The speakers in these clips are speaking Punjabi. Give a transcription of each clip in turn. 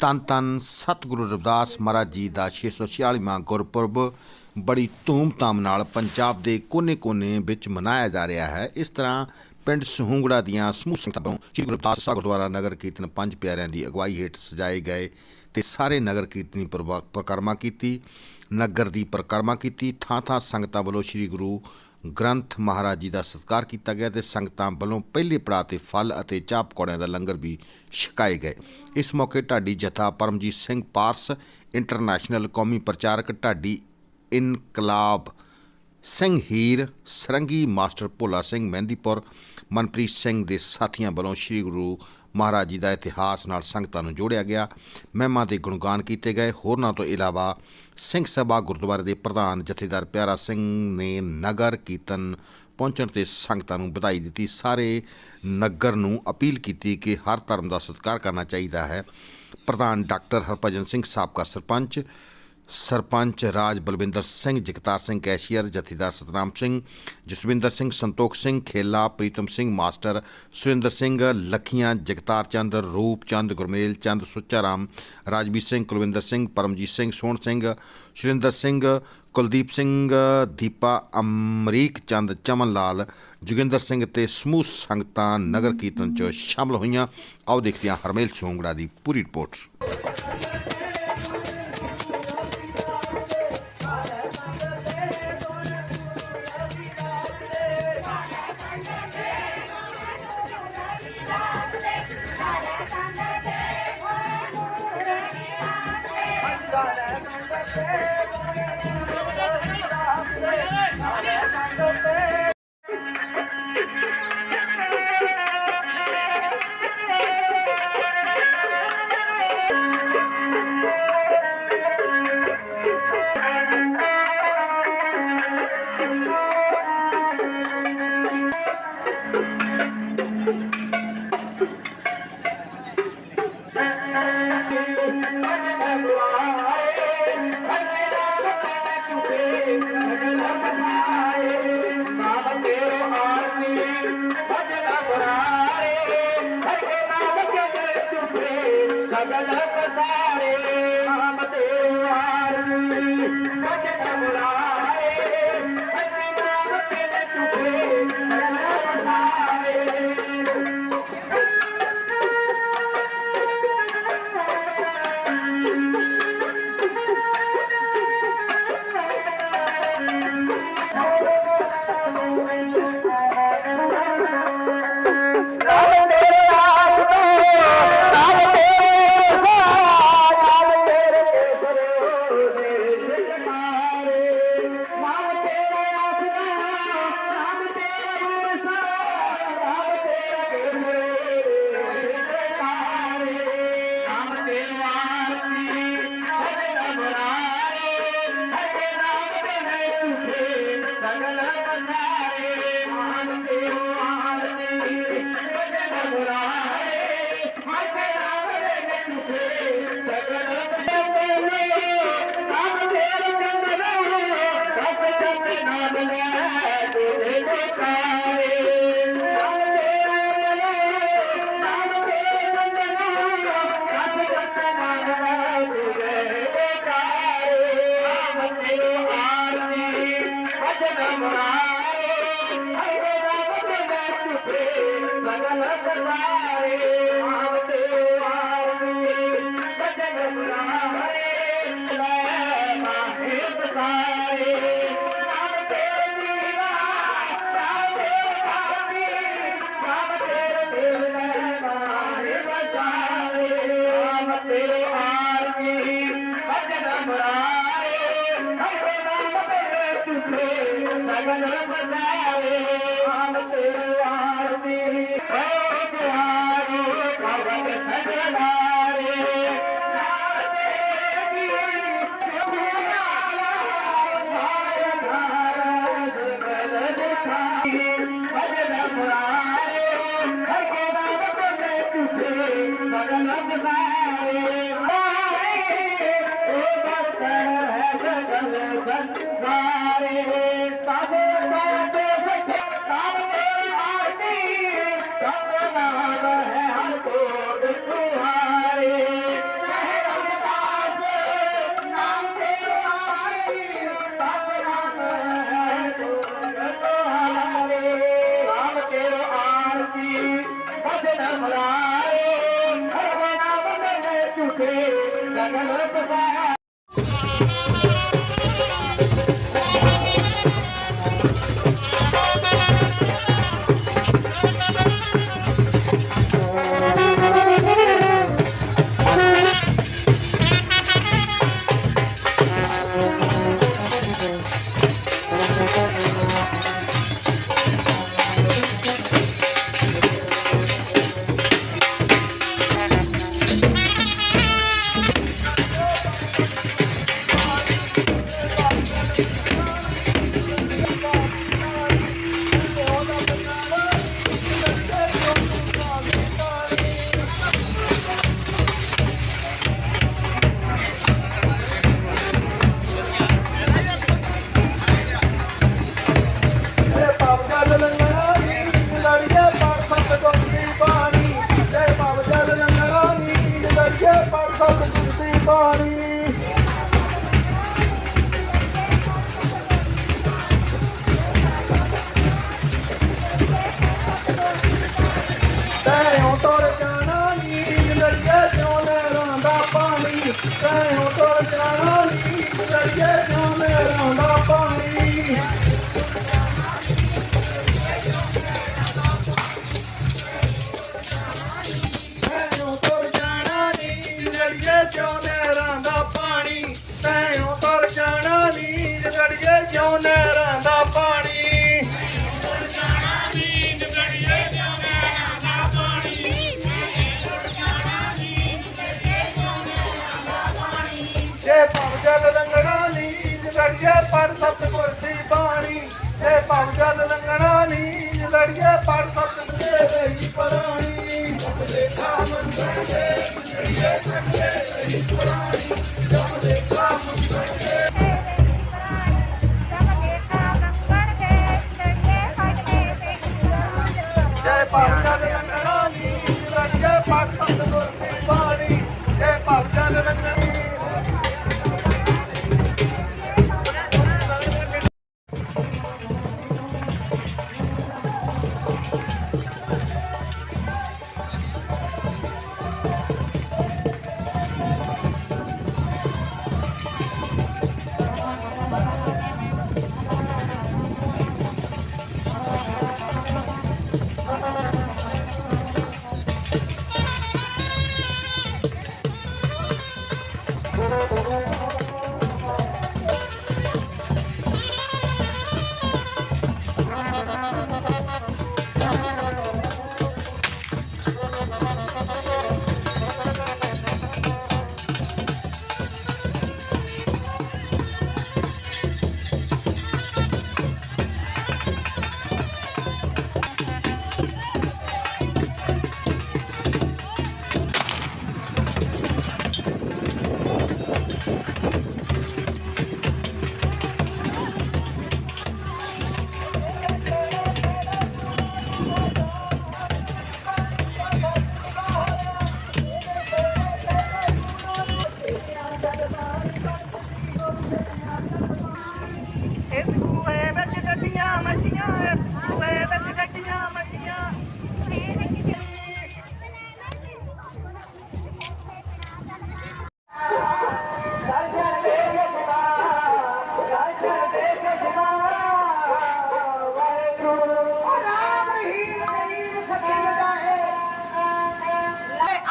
ਤਨ ਤਨ ਸਤਿਗੁਰੂ ਰਵਿਦਾਸ ਮਹਾਰਾਜ ਜੀ ਦਾ 646ਵਾਂ ਗੁਰਪੁਰਬ ਬੜੀ ਧੂਮ-ਧਾਮ ਨਾਲ ਪੰਜਾਬ ਦੇ ਕੋਨੇ-ਕੋਨੇ ਵਿੱਚ ਮਨਾਇਆ ਜਾ ਰਿਹਾ ਹੈ। ਇਸ ਤਰ੍ਹਾਂ ਪਿੰਡ ਸਹੂੰਗੜਾ ਦੀਆਂ ਸਮੂਹ ਸੰਗਤਾਂ ਸ੍ਰੀ ਗੁਰਦਾਸ ਸਾਹਿਬ ਗੁਰਦੁਆਰਾ ਨਗਰ ਕੀਰਤਨ ਪੰਜ ਪਿਆਰਿਆਂ ਦੀ ਅਗਵਾਈ ਹੇਠ ਸਜਾਏ ਗਏ ਤੇ ਸਾਰੇ ਨਗਰ ਕੀਰਤਨੀ ਪ੍ਰਵਾ- ਪਰਿਕਰਮਾ ਕੀਤੀ, ਨਗਰ ਦੀ ਪਰਿਕਰਮਾ ਕੀਤੀ। ਥਾਂ-ਥਾਂ ਸੰਗਤਾਂ ਵੱਲੋਂ ਸ੍ਰੀ ਗੁਰੂ ਗ੍ਰੰਥ ਮਹਾਰਾਜ ਜੀ ਦਾ ਸਤਿਕਾਰ ਕੀਤਾ ਗਿਆ ਤੇ ਸੰਗਤਾਂ ਵੱਲੋਂ ਪਹਿਲੇ ਪੜਾਅ ਤੇ ਫਲ ਅਤੇ ਚਾਹ ਪਕੌੜਿਆਂ ਦਾ ਲੰਗਰ ਵੀ ਛਕਾਏ ਗਏ। ਇਸ ਮੌਕੇ ਢਾਡੀ ਜਥਾ ਪਰਮਜੀਤ ਸਿੰਘ ਪਾਰਸ, ਇੰਟਰਨੈਸ਼ਨਲ ਕੌਮੀ ਪ੍ਰਚਾਰਕ ਢਾਡੀ ਇਨਕਲਾਬ ਸਿੰਘ ਹੀਰ, ਸਰੰਗੀ ਮਾਸਟਰ ਭੋਲਾ ਸਿੰਘ ਮਹਿੰਦੀਪੁਰ, ਮਨਪ੍ਰੀਤ ਸਿੰਘ ਦੇ ਸਾਥੀਆਂ ਵੱਲੋਂ ਸ੍ਰੀ ਗੁਰੂ ਮਹਾਰਾਜ ਜੀ ਦਾ ਇਤਿਹਾਸ ਨਾਲ ਸੰਗਤਾਂ ਨੂੰ ਜੋੜਿਆ ਗਿਆ। ਮਹਿਮਾ ਦੇ ਗੁਣਗਾਨ ਕੀਤੇ ਗਏ। ਹੋਰਨਾਂ ਤੋਂ ਇਲਾਵਾ ਸਿੰਘ ਸਭਾ ਗੁਰਦੁਆਰੇ ਦੇ ਪ੍ਰਧਾਨ ਜਥੇਦਾਰ ਪਿਆਰਾ ਸਿੰਘ ਨੇ ਨਗਰ ਕੀਰਤਨ ਪਹੁੰਚਣ ਤੇ ਸੰਗਤਾਂ ਨੂੰ ਵਧਾਈ ਦਿੱਤੀ। ਸਾਰੇ ਨਗਰ ਨੂੰ ਅਪੀਲ ਕੀਤੀ ਕਿ ਹਰ ਧਰਮ ਦਾ ਸਤਿਕਾਰ ਕਰਨਾ ਚਾਹੀਦਾ ਹੈ। ਪ੍ਰਧਾਨ ਡਾਕਟਰ ਹਰਭਜਨ ਸਿੰਘ, ਸਾਬਕਾ ਸਰਪੰਚ ਸਰਪੰਚ ਰਾਜ ਬਲਵਿੰਦਰ ਸਿੰਘ, ਜਗਤਾਰ ਸਿੰਘ ਕੈਸ਼ੀਅਰ, ਜਥੇਦਾਰ ਸਤਨਾਮ ਸਿੰਘ, ਜਸਵਿੰਦਰ ਸਿੰਘ, ਸੰਤੋਖ ਸਿੰਘ, ਖੇਲਾ, ਪ੍ਰੀਤਮ ਸਿੰਘ, ਮਾਸਟਰ ਸੁਰਿੰਦਰ ਸਿੰਘ, ਲੱਖੀਆਂ, ਜਗਤਾਰ ਚੰਦ, ਰੂਪ ਚੰਦ, ਗੁਰਮੇਲ ਚੰਦ ਸੁੱਚਾ ਰਾਮ ਰਾਜਵੀਰ ਸਿੰਘ, ਕੁਲਵਿੰਦਰ ਸਿੰਘ, ਪਰਮਜੀਤ ਸਿੰਘ, ਸੋਹਣ ਸਿੰਘ, ਸੁਰਿੰਦਰ ਸਿੰਘ, ਕੁਲਦੀਪ ਸਿੰਘ, ਦੀਪਾ, ਅਮਰੀਕ ਚੰਦ, ਚਮਨ ਲਾਲ, ਜੋਗਿੰਦਰ ਸਿੰਘ ਤੇ ਸਮੂਹ ਸੰਗਤਾਂ ਨਗਰ ਕੀਰਤਨ 'ਚ ਸ਼ਾਮਲ ਹੋਈਆਂ। ਆਓ ਦੇਖਦੇ ਹਾਂ ਹਰਮੇਲ ਸੋਂਗੜਾ ਦੀ ਪੂਰੀ ਰਿਪੋਰਟ। ਸਾਰੇ ਜੇ ਭਵ ਜਲ ਲੰਗਣਾ ਨੀ ਲੜੀਏ ਪਰ ਸਤਿਗੁਰ ਦੀ ਬਾਣੀ ਜੇ ਭਵ ਜਲ ਲੰਗਣਾ ਨੀ ਲੜੀਏ ਪਰ ਸਤਿਗੁਰ ਦੇ ਰਹੀ ਪਰਾਣੀ। ਦੇਖਾ ਮੰਦਰ ਦੇ ਜੈ ਭਵ ਜਲ ਲੰਗਣਾ ਨੀ ਲੜੀਏ ਪਰ ਸਤਿਗੁਰ ਦੀ ਬਾਣੀ ਜੈ ਭਵ ਜਲ ਲੰਗਣਾ ਸੂਏ ਵਿੱਚ ਗੱਡੀਆਂ ਮੱਛੀਆਂ ਸੂਏ ਵਿੱਚ ਗੱਡੀਆਂ ਮੱਛੀਆਂ।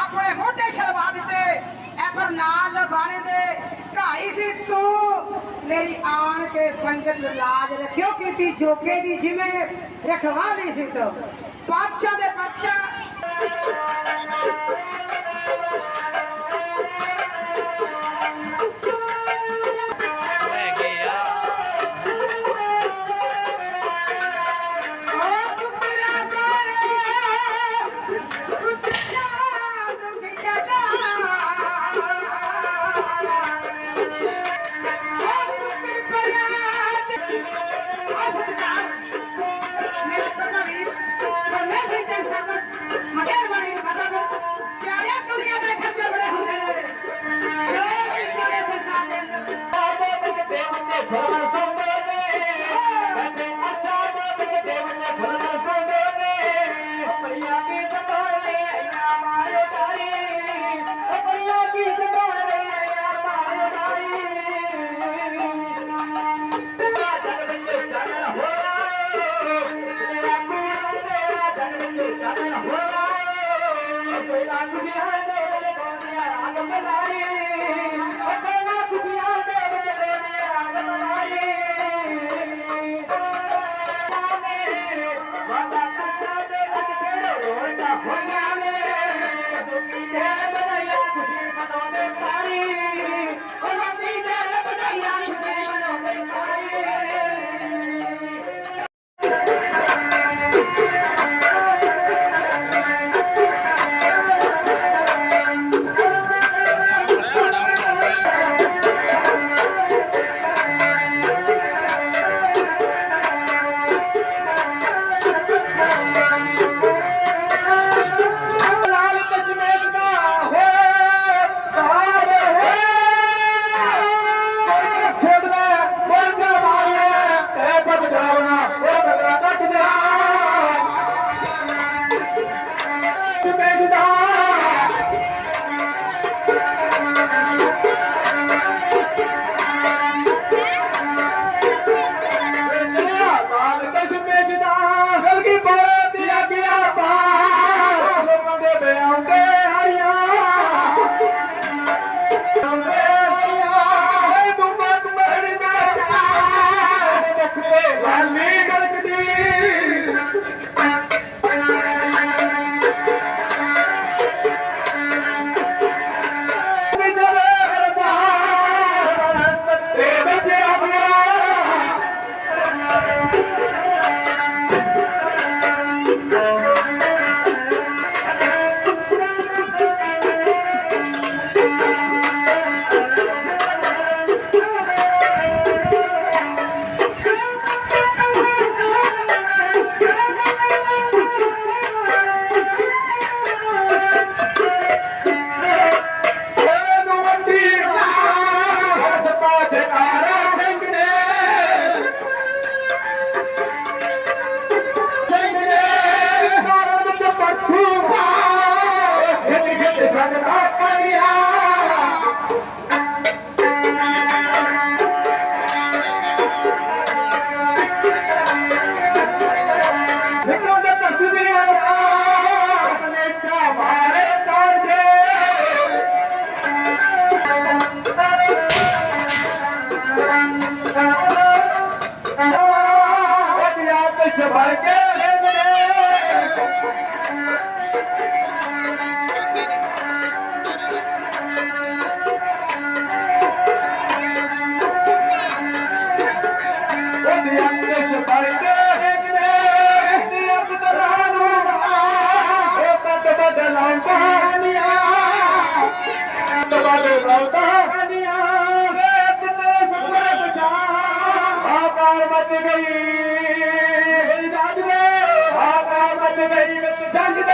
ਆਪਣੇ ਮੋਢੇ ਛਲਵਾ ਦਿੱਤੇ। ਐ ਪਰ ਨਾਲ ਬਾਣੇ ਦੇ ਢਾਈ ਸੀ ਤੂੰ। ਮੇਰੀ ਆਣ ਕੇ ਸੰਗਤ ਲਾਜ ਰੱਖਿਓ ਕੀਤੀ ਜੋਕੇ ਦੀ ਜਿਵੇਂ ਰਖਵਾਲੀ ਸੀ ਤੂੰ। ਪਾਤਸ਼ਾਹ ਦੇ ਪਾਤਸ਼ਾਹ هي ويست جنگ